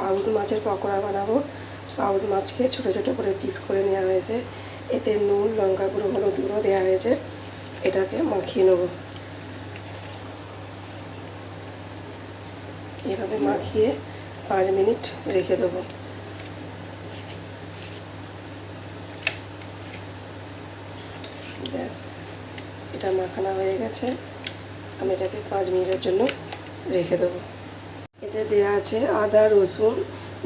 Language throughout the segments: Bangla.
পাউস মাছের পকোড়া বানাবো। পাউস মাছকে ছোট ছোট করে পিস করে নেওয়া হয়েছে। এতে নুন, লঙ্কা গুঁড়ো, হলুদ গুঁড়ো দেওয়া হয়েছে। এটাকে মাখিয়ে নেব। এভাবে মাখিয়ে পাঁচ মিনিট রেখে দেবো। ব্যাস, এটা মাখানো হয়ে গেছে। আমি এটাকে পাঁচ মিনিটের জন্য রেখে দেবো। এতে দেওয়া আছে আদা, রসুন,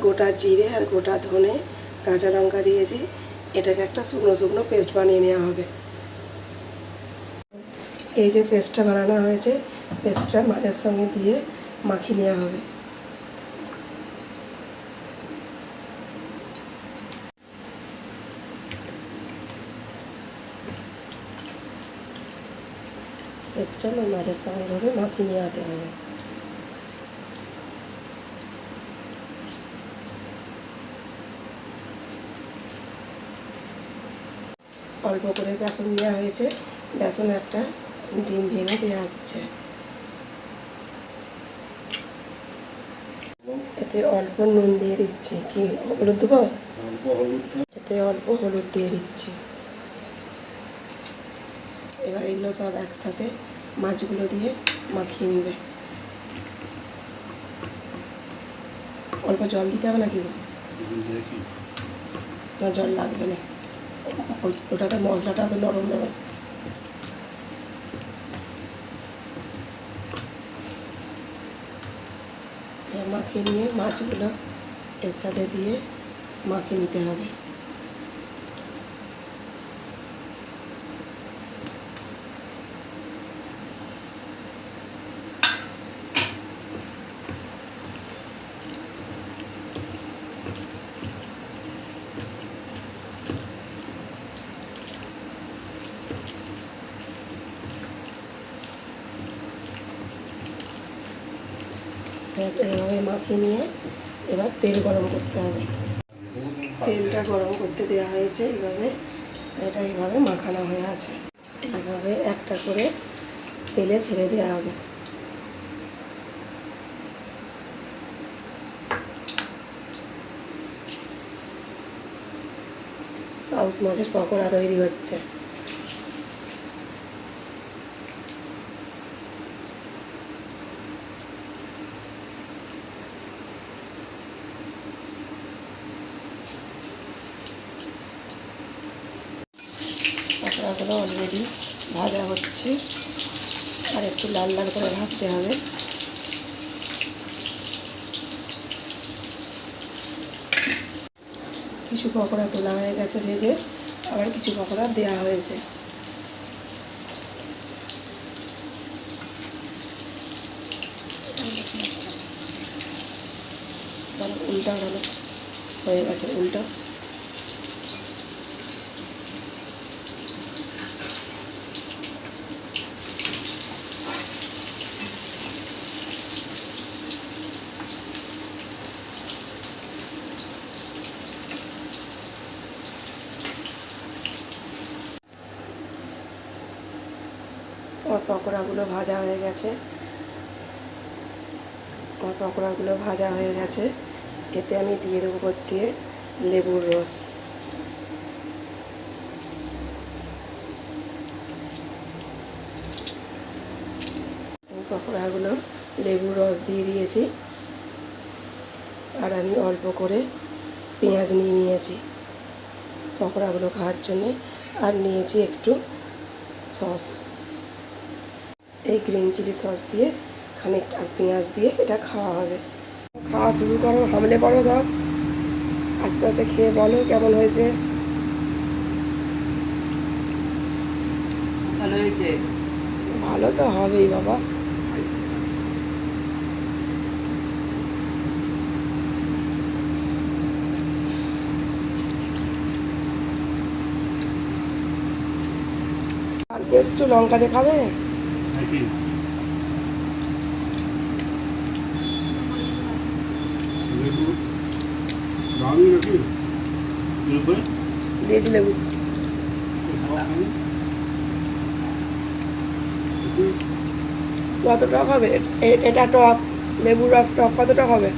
গোটা জিরে আর গোটা ধনে, কাঁচা লঙ্কা দিয়েছি। এটাকে একটা শুকনো শুকনো পেস্ট বানিয়ে নেওয়া হবে। এই যে পেস্টটা বানানো হয়েছে, পেস্টটা মাছের সঙ্গে দিয়ে মাখিয়ে নেওয়া হবে। পেস্টটা মাছের সঙ্গে এভাবে মাখিয়ে নেওয়াতে হবে। অল্প করে বেসন দেওয়া হয়েছে। বেসন একটা ডিম ভেঙে দেওয়া হচ্ছে। এতে অল্প নুন দিয়ে দিচ্ছি। কি হলুদ দেবো? এতে অল্প হলুদ দিয়ে দিচ্ছি। এবার এগুলো সব একসাথে মাছগুলো দিয়ে মাখিয়ে নেবে। অল্প জল দিতে হবে নাকি? না জল লাগবে না। ওটাতে মশলাটা তো নরম নরম। মাখিয়ে নিয়ে মাছগুলো এর সাথে দিয়ে মাখিয়ে নিতে হবে। এইভাবে মাখিয়ে নিয়ে এবার তেল গরম করতে হবে। তেলটা গরম করতে দেওয়া হয়েছে এইভাবে, এটা এইভাবে মাখানো হয়ে আছে। এইভাবে একটা করে তেলে ছেড়ে দেওয়া হবে। পাউস মাছের পকোড়া তৈরি হচ্ছে। পকোড়াগুলো অলরেডি ভাজা হচ্ছে। আর একটু লাল লাল করে ভাজতে হবে। কিছু পকোড়া তোলা হয়ে গেছে ভেজে, আবার কিছু পকোড়া দেওয়া হয়েছে। উল্টা হয়ে গেছে, উল্টো। আমার পকোড়াগুলো ভাজা হয়ে গেছে। আমার পকোড়াগুলো ভাজা হয়ে গেছে। এতে আমি দিয়ে দেবো দিয়ে লেবুর রস। পকোড়াগুলো লেবুর রস দিয়ে দিয়েছি। আর আমি অল্প করে পেঁয়াজ নিয়ে নিয়েছি পকোড়াগুলো খাওয়ার জন্যে। আর নিয়েছি একটু সস। এই গ্রিন চিলি সস দিয়ে খানিকটা পেঁয়াজ দিয়ে এটা খাওয়া হবে। খাওয়া শুরু করো হামলে পড়ো সব আস্তে আস্তে খেয়ে বলো কেমন হয়েছে। ভালো হয়েছে? ভালো তো হবেই বাবা। আর এসছো লঙ্কা দেখাবে দিয়েছি লেবু কত টক হবে এটা টক লেবুর রস টক কত টক হবে?